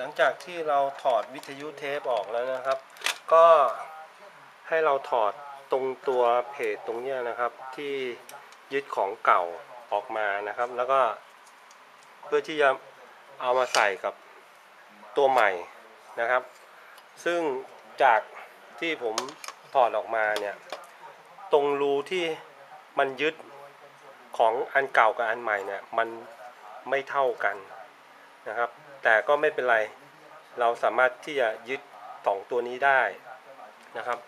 หลังจากที่เราถอดวิทยุเทปออกแล้วนะครับ ก็ให้เราถอดตรงตัวเพจตรงเนี้ยนะครับ ที่ยึดของเก่าออกมานะครับ แล้วก็เพื่อที่จะเอามาใส่กับตัวใหม่นะครับ ซึ่งจากที่ผมถอดออกมาเนี่ย ตรงรูที่มันยึดของอันเก่ากับอันใหม่เนี่ย มันไม่เท่ากัน นะครับ แต่ก็ไม่เป็นไร เราสามารถที่จะยึดสองตัวนี้ได้นะครับ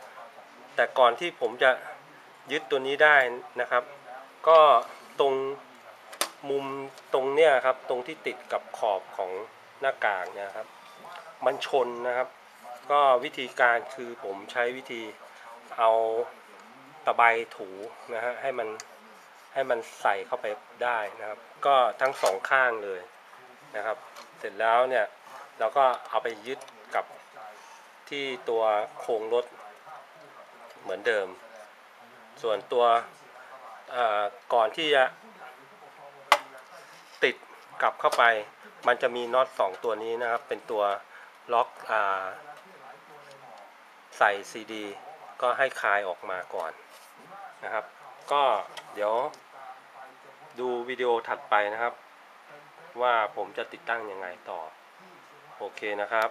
แต่ก่อนที่ผมจะยึดตัวนี้ได้นะครับ ก็ตรงมุมตรงเนี้ยครับ ตรงที่ติดกับขอบของหน้ากากนี่ยครับ มันชนนะครับ ก็วิธีการคือผมใช้วิธีเอาตะไบถูนะฮะให้มันให้มันใส่เข้าไปได้นะครับ ก็ทั้งสองข้างเลย นะครับ เสร็จแล้วเนี่ยเราก็เอาไปยึดกับที่ตัวโครงรถเหมือนเดิม ส่วนตัวก่อนที่จะติดกลับเข้าไป มันจะมีน็อตสองตัวนี้นะครับ เป็นตัวล็อกอใส่ซีดีก็ให้คลายออกมาก่อนนะครับ ก็เดี๋ยวดูวิดีโอถัดไปนะครับ ว่าผมจะติดตั้งยังไงต่อ โอเคนะครับ